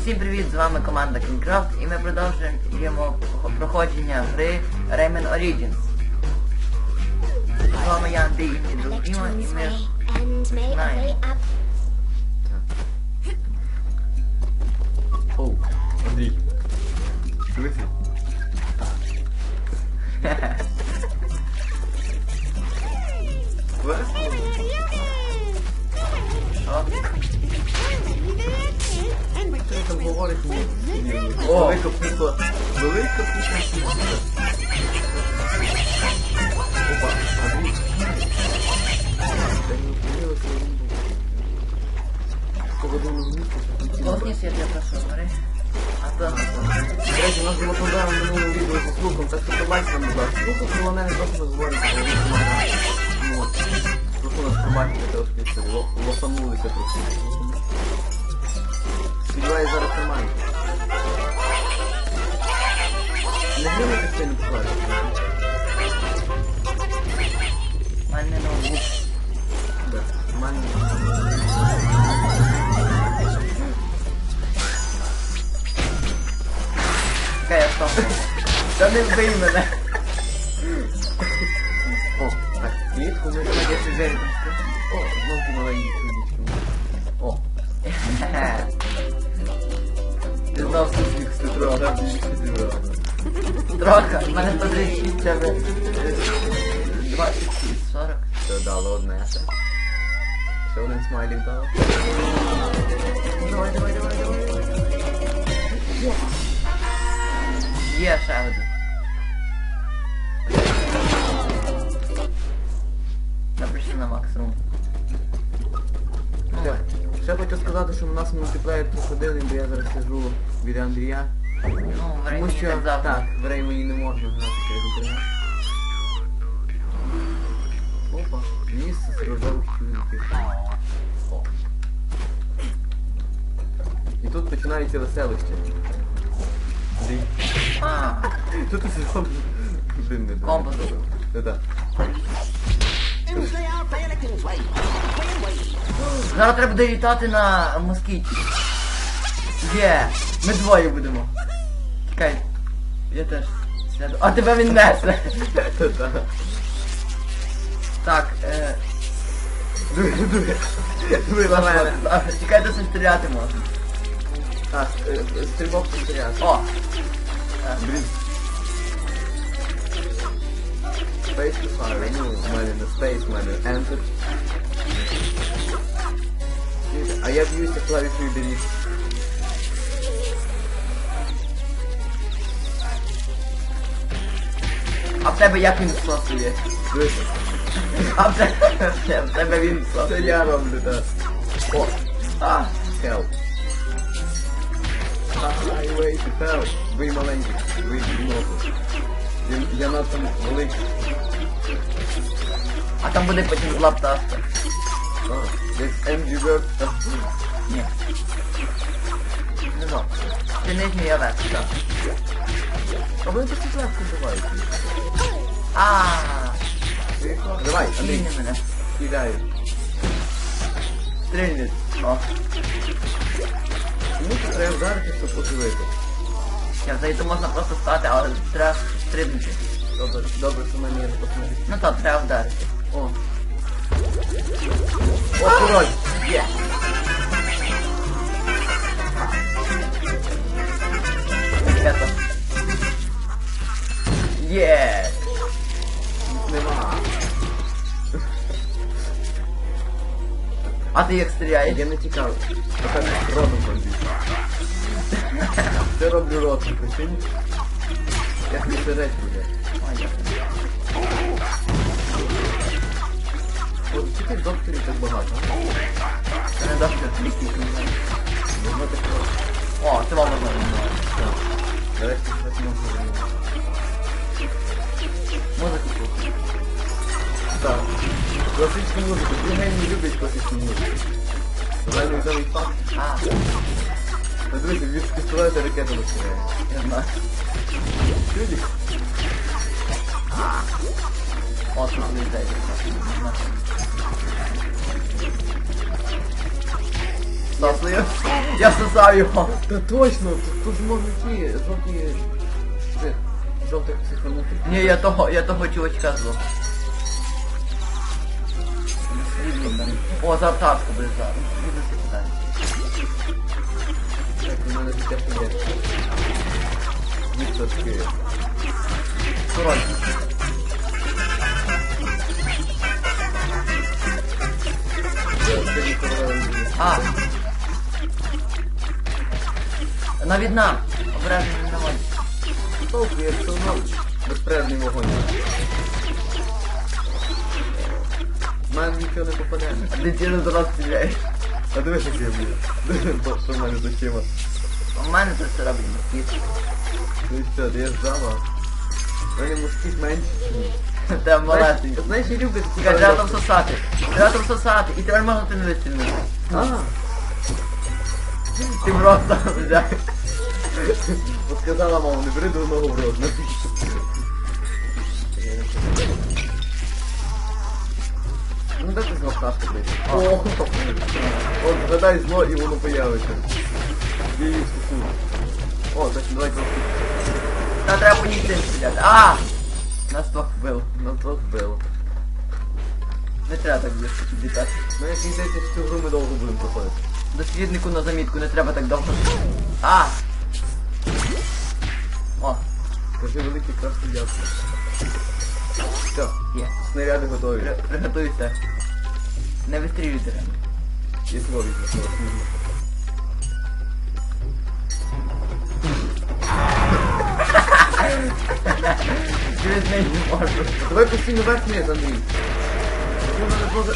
Всім привіт, з вами команда KingCraft і ми продовжуємо проходження гри Rayman Origins. З вами я Андрій і Дубіма і ми up Оу, Андрій. Дивися. Прошу, говори. А то речі, мене просто говорить, що він допомагає. Ну от, просто нас побачите трошки це, ло- трохи. Сподіваюсь, зараз нормально. Не гримайте сильно покладати. в мене ноутбук. Да, нормально. Чекай, я стоп. Та не вбий мене. О, так, клітку ми Я ще двері О, знову ті маленькі кулічки. Трохи в мене 136 тебе. 26, 40. Це дало одне. Ще один смайлік дав. Давай, давай, давай, давай. Є ще один. Напиши на максимум. Ще, хочу сказати, що у нас мультиплеєр проходили, бо я зараз сижу від Андрія. Ну, Тому времени що так завтра. так, в Реймені не можна грати інтернет. Опа, місце з рожевих чоловіків. І тут починається веселище. А, Тут ти один не Компас. Так. зараз треба буде літати на москіті. Є, ми двоє будемо. Чекай, я теж сяду. А тебе він несе. Так, е, Дуй, дуй. Дуй на мене. чекай, де стріляти можна. Так, е, стрибок повторяти. О, Блін. Space to fire, ну, в мене не space, в мене enter. А я б'юся клавішою delete. А в тебе як він всосує? Дивися. А в тебе, в тебе він Це всосує. я роблю, так. О, А, help. Ай, wait, help. Ви маленький, ви много. Я, я надто великий. а там буде потім зла пташка. А, десь Angry Bird. Ні. Не знаю. Ти не змія верх, так. А вони досить легко бувають. А, Давай, Андрій, кидай. Стрільнуть. О, Чому тут треба вдарити, щоб поживити? я взагалі можна просто стати, але треба стрибнути. Добре, добре, що мене є посмотрити. Ну то треба вдарити. О. О, король! Є. А ти як стріляєш? Я не тікав. Пока ротом пробіг. Це роблю ротом, прикинь? Як не речі буде. Ой, дякую. От тільки докторів так багато. Це не доктор трішки. Можна такого. О, це вам можна. Так. Нарешті щось можна зробити. Музику слухай. Так. Класичну музику. Вони не люблять класичну музику. Загально відомий факт. А, Ну дивіться, від пістолета ракета вистріляє. я знаю. Люди. О, тут людей. всасую. Я всосав його. Та точно, тут, тут ж можуть ті жовті... жовтих психанутих. Ні, я того, я того чувачка звав. О, за аптаску буде зараз. Буду сідати. Так, у мене тут теж є. Коротше. Це не королева. Обережно не наводь. Толку, я все одно безперервний вогонь. Мене нічого не попаде. Дитина до нас стріляє. А дивись, як я б'ю. Що в мене з очима. У мене це все робить москіт. Ну і все, я жаба. У мене москіт менше, ні. Те малесенько. Знаєш, я люблю ці Чекай, треба там всосати. Треба там всосати. І тепер можна ти не вистрілити. А, Ти просто взяв. от сказала мама, не бери дурного в рот. Ну де ти знов пташку От згадай зло і воно появиться. Я її. О, так давай трохи. Та треба по ній стріляти. А! Нас двох вбило. Нас двох вбило. Не треба так літати. Ну як мені здається, що цю гру ми довго будемо проходити. Досліднику на замітку, не треба так довго. А! О, Кажи великий красний дякую. Все, є. снаряди готові. При- Приготуйся. Не вистрілюйте. Що вас не Через неї не можу. Давай постійно вверх вниз, Андрій. Ти мене може...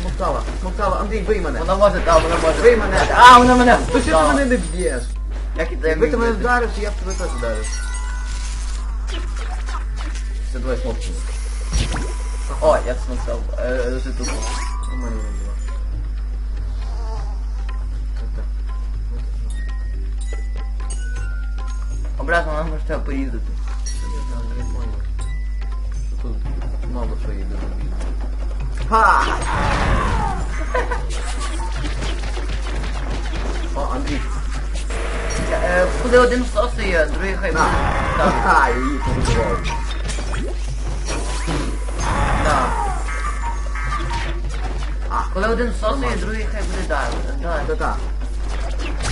Смоктала, смоктала. Андрій, бий мене. Вона може, так, вона може. Бий мене. А, вона мене То що ти мене не б'єш? Як і це Якби ти мене вдарив, то я б тебе теж вдарив. Це давай смокчимо. О, я смоктав. Е, ти тут. У мене не було. Так, Обратно вона може тебе порізати. так. Я не понял. Що тут мало що їде до бій. Ха! О, Андрій. Так. А, коли один всосує, другий хай буде далі. Так. Та-та.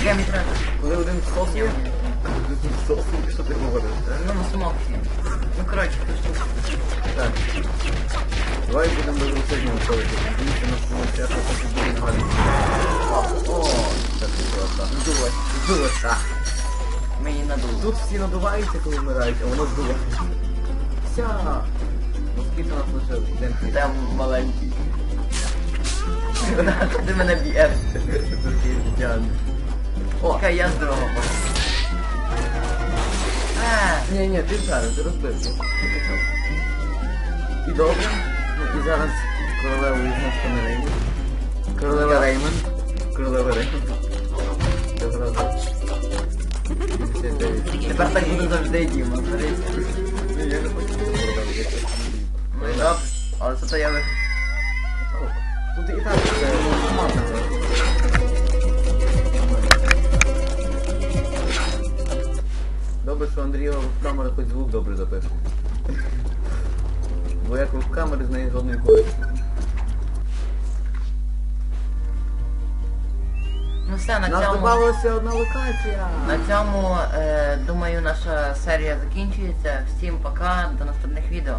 Я мені треба. Коли один сос є, сос, що ти говориш? Ну, смоксі. Ну, коротше, Так. Давай будемо до зустрічного ходити. Дивіться на своєму часу, що буде нагадувати. О, це просто. здулось. Здулось, так. Ми її. Тут всі надуваються, коли вмирають, а воно здувається. Вся. Москіт у нас лише один хід. Там маленький. Ти мене б'єш. Такий дядь. О, Чекай, я з другого. Е, ні, ні, ти зараз, ти розбився. І добре. Ну і зараз королеву візьме Реймон. Королева Реймон. Королева Реймон. Це зразу. Це дев'ять. Тепер так буду завжди Діма. Берись. Ні, я Ну і добре. Але зато я ви... Тут і так це команда. Добре, що Андрієва камера хоч звук добре записує. Бо як в камери з неї жодної користі. Ну все, на цьому... додалася одна локація. На цьому, е, думаю, наша серія закінчується. Всім пока, до наступних відео.